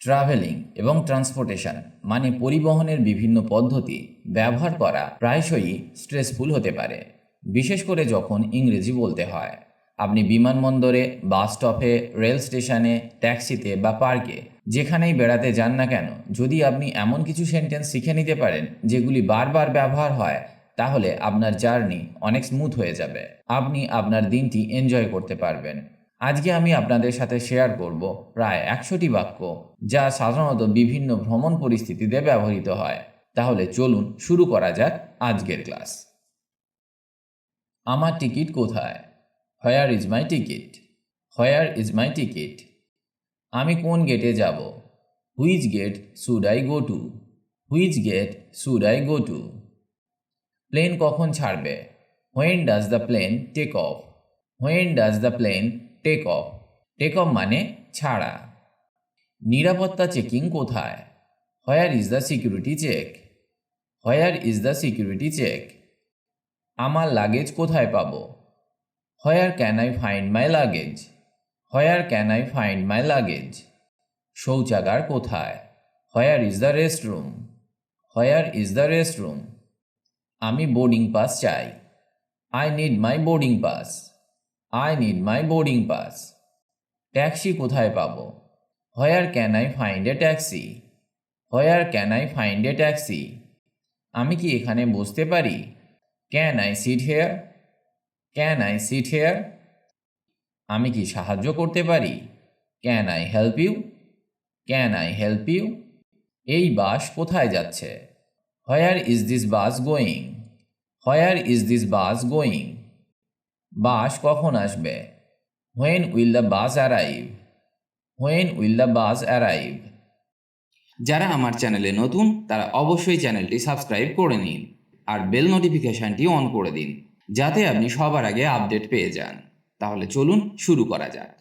Travelling এবং transportation মানে পরিবহনের বিভিন্ন পদ্ধতি ব্যবহার করা প্রায়শই স্ট্রেসফুল হতে পারে। বিশেষ করে যখন ইংরেজি বলতে হয়। আপনি বিমানবন্দরে বাস স্টপে রেল স্টেশনে ট্যাক্সিতে বা পার্কে যেখানেই বেড়াতে যান না কেন, যদি আপনি এমন কিছু সেন্টেন্স শিখে নিতে পারেন, যেগুলি বারবার ব্যবহার হয়, তাহলে আপনার জার্নি অনেক স্মুথ হয়ে যাবে। আপনি আপনার দিনটি এনজয় করতে পারবেন। আজকে আমি আপনাদের সাথে শেয়ার করব প্রায় একশোটি বাক্য যা সাধারণত বিভিন্ন ভ্রমণ পরিস্থিতিতে ব্যবহৃত হয়। তাহলে চলুন শুরু করা যাক আজকের ক্লাস আমার টিকিট কোথায়? Where is my ticket where is my ticket আমি কোন গেটে যাব? Which gate should I go to which gate should I go to plane কখন ছাড়বে? When does the plane take off when does the plane take off take off মানে ছাড়া। নিরাপত্তা checking কোথায়? Where is the security check where is the security check আমার luggage কোথায় পাবো? Where can I find my luggage where can I find my luggage শৌচাগার কোথায়? Where is the restroom where is the restroom আমি boarding pass চাই। I need my boarding pass I need my boarding pass taxi কোথায় পাবো? Where can I find a taxi where can I find a taxi আমি কি এখানে বসতে পারি? Can I sit here can I sit here আমি কি সাহায্য করতে পারি? Can I help you can I help you এই বাস কোথায় যাচ্ছে? Where is this bus going where is this bus going bus কখন আসবে? When will the bus arrive when will the bus arrive যারা আমার চ্যানেলে নতুন তারা অবশ্যই চ্যানেলটি সাবস্ক্রাইব করে নিন আর বেল নোটিফিকেশনটি অন করে দিন যাতে আপনি সবার আগে আপডেট পেয়ে যান। তাহলে চলুন শুরু করা যাক।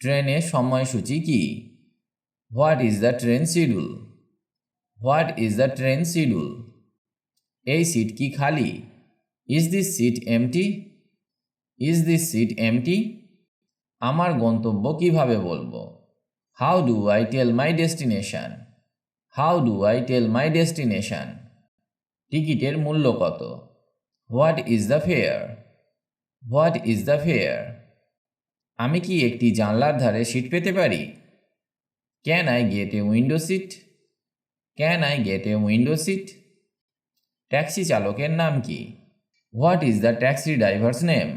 ট্রেনের সময়সূচি কি? What is the train schedule what is the train schedule এই সিট কি খালি? Is this seat empty is this seat empty আমার গন্তব্য কীভাবে বলব? How do I tell my destination how do I tell my destination টিকিটের মূল্য কত? What is the fare what is the fare আমি কি একটি জানলার ধারে সিট পেতে পারি? Can I get a window seat can I get a window seat taxi চালকের নাম কি? What is the taxi driver's name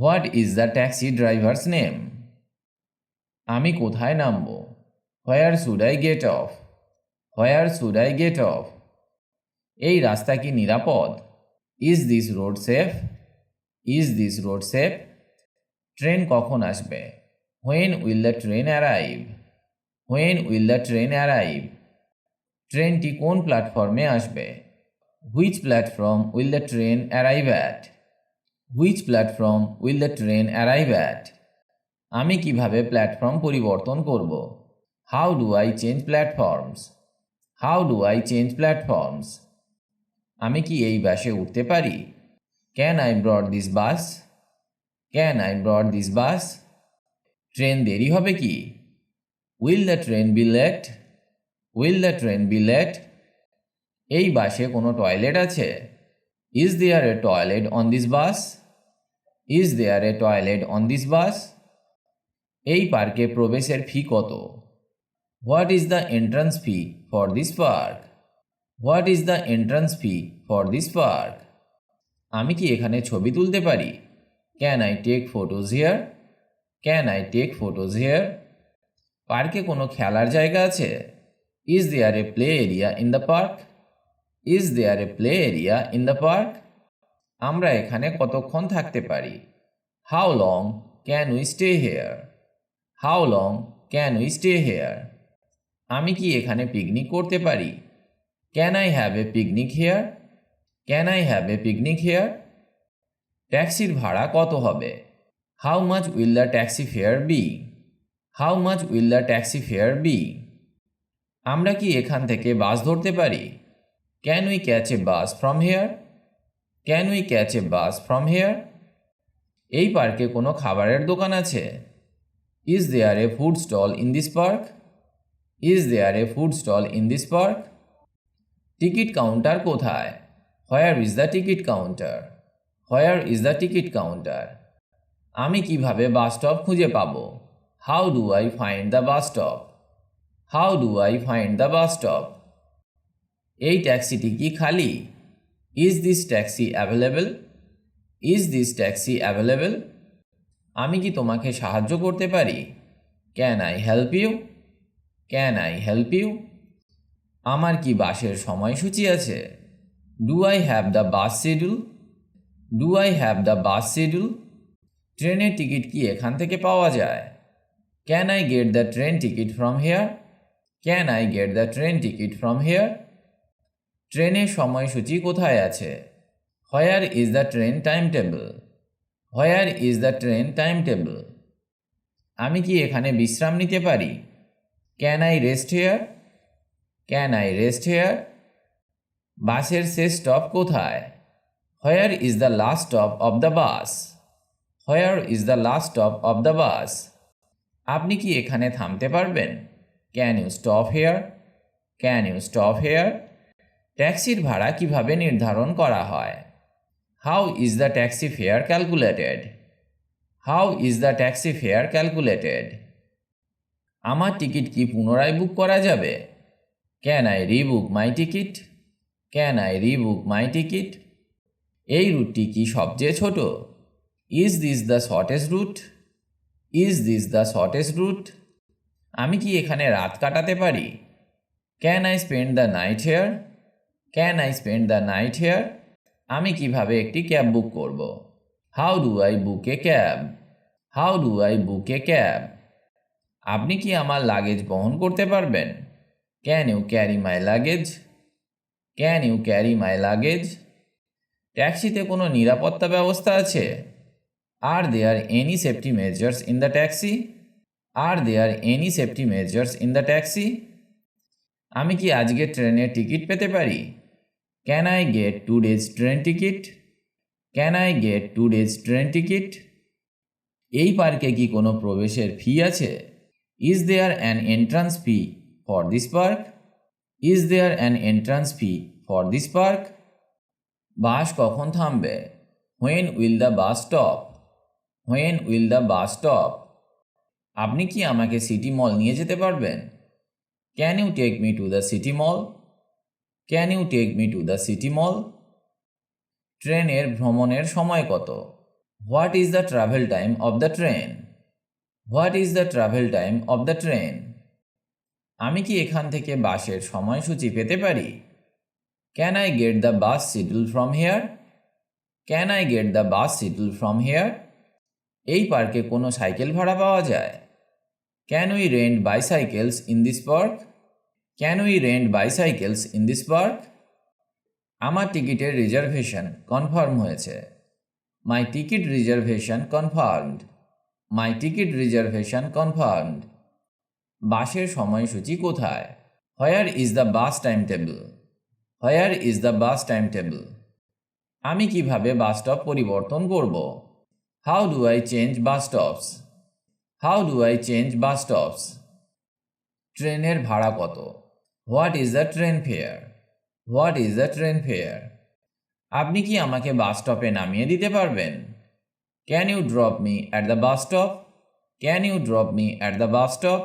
what is the taxi driver's name আমি কোথায় নামবো? Where should I get off where should I get off এই রাস্তা কি নিরাপদ? Is this road safe is this road safe train কখন আসবে? When will the train arrive when will the train arrive ট্রেনটি কোন প্ল্যাটফর্মে আসবে? Which platform will the train arrive at which platform will the train arrive at আমি কীভাবে platform পরিবর্তন করব? How do I change platforms how do I change platforms আমি কি এই বাসে উঠতে পারি? Can I board this bus can I board this bus train দেরি হবে কি? Will the train be late will the train be late এই বাসে কোনো টয়লেট আছে? Is there a toilet on this bus is there a toilet on this bus এই পার্কে প্রবেশের ফি কত? What is the entrance fee for this park what is the entrance fee for this park আমি কি এখানে ছবি তুলতে পারি? Can I take photos here can I take photos here পার্কে কোনো খেলার জায়গা আছে? Is there a play area in the park is there a play area in the park আমরা এখানে কতক্ষণ থাকতে পারি? How long can we stay here how long can we stay here আমি কি এখানে পিকনিক করতে পারি? Can I have a picnic here can I have a picnic here ট্যাক্সির ভাড়া কত হবে? How much will the taxi fare be how much will the taxi fare be আমরা কি এখান থেকে বাস ধরতে পারি? Can we catch a bus from here can we catch a bus from here এই পার্কে কোনো খাবারের দোকান আছে? Is there a food stall in this park is there a food stall in this park ticket counter কোথায়? Where is the ticket counter where is the ticket counter আমি কীভাবে bus stop খুঁজে পাবো? How do I find the bus stop how do I find the bus stop এই ট্যাক্সিটি কি খালি? Is this taxi available is this taxi available আমি কি তোমাকে সাহায্য করতে পারি? Can I help you can I help you আমার কি বাসের সময়সূচি আছে? Do I have the bus schedule do I have the bus schedule ট্রেনের টিকিট কি এখান থেকে পাওয়া যায়? Can I get the train ticket from here can I get the train ticket from here ট্রেনের সময়সূচি কোথায় আছে? Where is the train timetable where is the train timetable আমি কি এখানে বিশ্রাম নিতে পারি? Can I rest here can I rest here বাসের শেষ স্টপ কোথায়? Where is the last stop of the bus where is the last stop of the bus আপনি কি এখানে থামতে পারবেন? Can you stop here can you stop here ট্যাক্সির ভাড়া কীভাবে নির্ধারণ করা হয়? How is the taxi fare calculated how is the taxi fare calculated আমার টিকিট কি পুনরায় বুক করা যাবে? Can I rebook my ticket can I rebook my ticket এই রুটটি কি সবচেয়ে ছোট? Is this the shortest route is this the shortest route আমি কি এখানে রাত কাটাতে পারি? Can I spend the night here can I spend the night here আমি কীভাবে একটি ক্যাব বুক করব? How do I book a cab how do I book a cab আপনি কি আমার লাগেজ বহন করতে পারবেন? Can you carry my luggage can you carry my luggage ট্যাক্সিতে কোনো নিরাপত্তা ব্যবস্থা আছে? Are there any safety measures in the taxi are there any safety measures in the taxi আমি কি আজকে ট্রেনের টিকিট পেতে পারি? Get today's train ticket can I get today's train ticket এই পার্কে কি কোনো প্রবেশের ফি আছে? Is there an entrance fee for this park is there an entrance fee for this park bus কখন থামবে? When will the bus stop when will the bus stop আপনি কি আমাকে সিটি মল নিয়ে যেতে পারবেন? Can you take me to the city mall can you take me to the city mall ট্রেনের ভ্রমণের সময় কত? What is the travel time of the train what is the travel time of the train আমি কি এখান থেকে বাসের সময়সূচি পেতে পারি? Can I get the bus schedule from here can I get the bus schedule from here এই পার্কে কোনো সাইকেল ভাড়া পাওয়া যায়? Can we rent bicycles in this park can we rent bicycles in this park আমার টিকিটের reservation confirm হয়েছে। My ticket reservation confirmed my ticket reservation confirmed বাসের সময়সূচি কোথায়? Where is the bus timetable where is the bus timetable আমি কীভাবে bus stop পরিবর্তন করব? How do I change bus stops how do I change bus stops ট্রেনের ভাড়া কত? What is the train fare what is the train fare আপনি কি আমাকে বাস স্টপে নামিয়ে দিতে পারবেন? Can you drop me at the bus stop can you drop me at the bus stop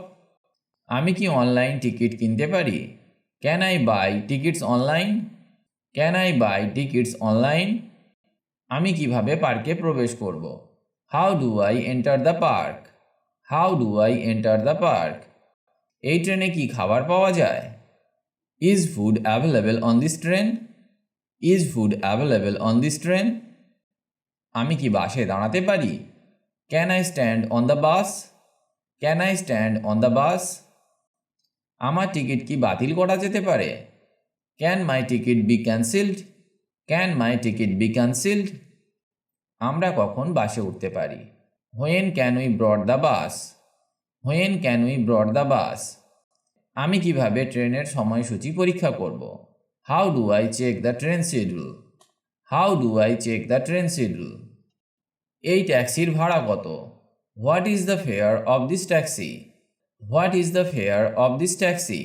আমি কি অনলাইন টিকিট কিনতে পারি? Can I buy tickets online can I buy tickets online আমি কীভাবে পার্কে প্রবেশ করব? How do I enter the park how do I enter the park এই ট্রেনে কি খাবার পাওয়া যায়? Is food available on this train is food available on this train আমি কি বাসে দাঁড়াতে পারি? Can I stand on the bus can I stand on the bus আমার টিকিট কি বাতিল করা যেতে পারে? Can my ticket be cancelled can my ticket be cancelled আমরা কখন বাসে উঠতে পারি? When can we board the bus when can we board the bus আমি কীভাবে ট্রেনের সময়সূচি পরীক্ষা করব? How do I check the train schedule how do I check the train schedule এই ট্যাক্সির ভাড়া কত? What is the fare of this taxi what is the fare of this taxi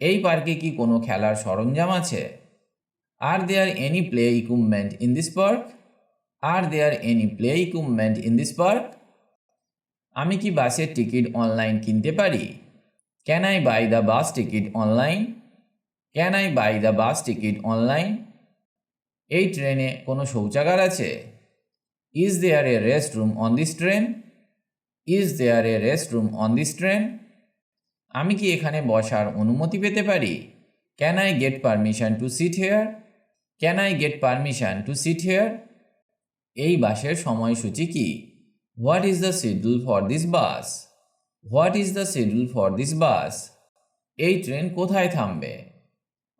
এই পার্কে কি কোনো খেলার সরঞ্জাম আছে? Are there any play equipment in this park are there any play equipment in this park আমি কি বাসের টিকিট অনলাইন কিনতে পারি? Can I buy the bus ticket online can I buy the bus ticket online এই ট্রেনে কোনো শৌচাগার আছে? Is there a rest room on this train is there a rest room on this train আমি কি এখানে বসার অনুমতি পেতে পারি? Can I get permission to sit here can I get permission to sit here এই বাসের সময়সূচি কি? What is the schedule for this bus what is the schedule for this bus এই ট্রেন কোথায় থামবে?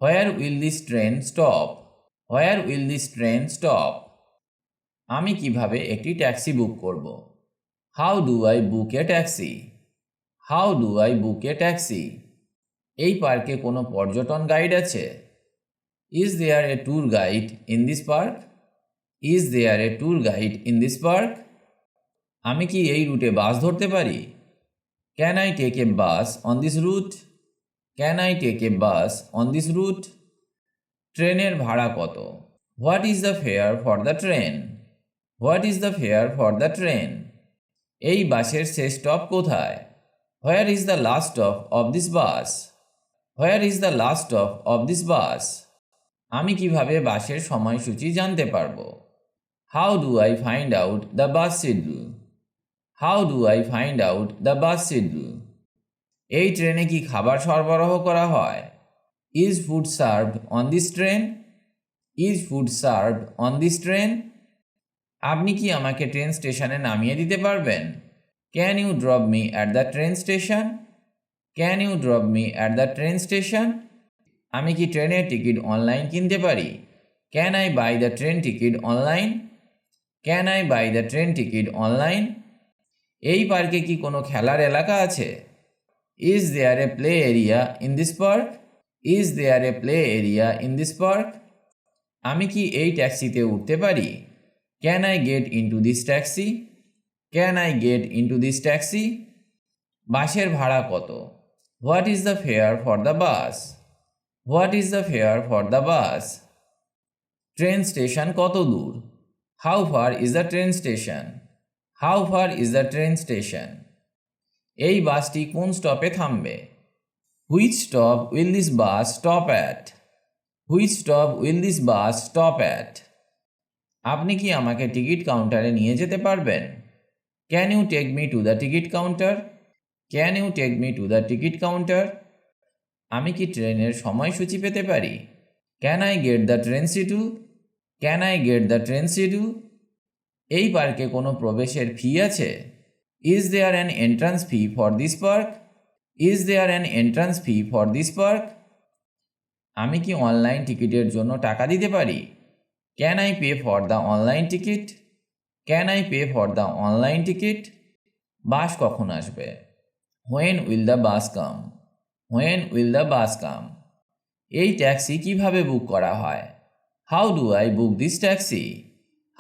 Where will this train stop where will this train stop আমি কীভাবে একটি ট্যাক্সি বুক করব? How do I book a taxi how do I book a taxi এই পার্কে কোনো পর্যটন গাইড আছে? Is there a tour guide in this park is there a tour guide in this park আমি কি এই রুটে বাস ধরতে পারি? Can I take a bus on this route can I take a bus on this route ট্রেনের ভাড়া কত? What is the fare for the train what is the fare for the train এই বাসের শেষ stop কোথায়? Where is the last stop of this bus where is the last stop of this bus আমি কীভাবে বাসের সময়সূচি জানতে পারব? How do I find out the bus schedule how do I find out the bus schedule এই ট্রেনে কি খাবার সরবরাহ করা হয়? Is food served on this train is food served on this train আপনি কি আমাকে ট্রেন স্টেশনে নামিয়ে দিতে পারবেন? Can you drop me at the train station can you drop me at the train station আমি কি ট্রেনের টিকিট অনলাইন কিনতে পারি? Can I buy the train ticket online can I buy the train ticket online এই পার্কে কি কোনো খেলার এলাকা আছে? Is there a play area in this park is there a play area in this park আমি কি এই ট্যাক্সিতে উঠতে পারি? Can I get into this taxi can I get into this taxi বাসের ভাড়া কত? What is the fare for the bus what is the fare for the bus train station কত দূর? How far is the train station how far is the train station এই বাসটি কোন স্টপে থামবে? Which stop will this bus stop at which stop will this bus stop at আপনি কি আমাকে টিকিট কাউন্টারে নিয়ে যেতে পারবেন? Can you take me to the ticket counter can you take me to the ticket counter আমি কি ট্রেনের সময়সূচি পেতে পারি? Can I get the train schedule can I get the train schedule এই পার্কে কোনো প্রবেশের ফি আছে? Is there an entrance fee for this park is there an entrance fee for this park আমি কি অনলাইন টিকিটের জন্য টাকা দিতে পারি? Can I pay for the online ticket can I pay for the online ticket bus কখন আসবে? When will the bus come when will the bus come এই ট্যাক্সি কীভাবে বুক করা হয়? How do I book this taxi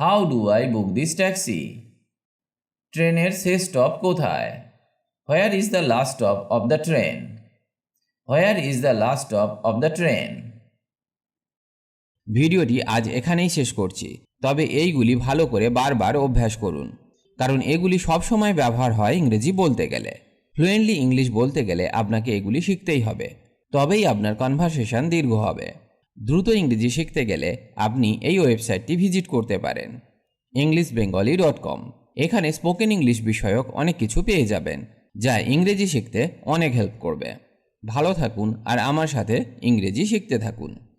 how do I book this taxi ট্রেনের শেষ stop কোথায়? Where is the last stop of the train where is the last stop of the train ভিডিওটি আজ এখানেই শেষ করছি। তবে এইগুলি ভালো করে বারবার অভ্যাস করুন। কারণ এগুলি সবসময় ব্যবহার হয় ইংরেজি বলতে গেলে। ফ্লুয়েন্টলি ইংলিশ বলতে গেলে আপনাকে এগুলি শিখতেই হবে। তবেই আপনার কনভারসেশন দীর্ঘ হবে। দ্রুত ইংরেজি শিখতে গেলে আপনি এই ওয়েবসাইটটি ভিজিট করতে পারেন। ইংলিশ বেঙ্গলি ডট কম এখানে স্পোকেন ইংলিশ বিষয়ক অনেক কিছু পেয়ে যাবেন, যা ইংরেজি শিখতে অনেক হেল্প করবে। ভালো থাকুন, আর আমার সাথে ইংরেজি শিখতে থাকুন।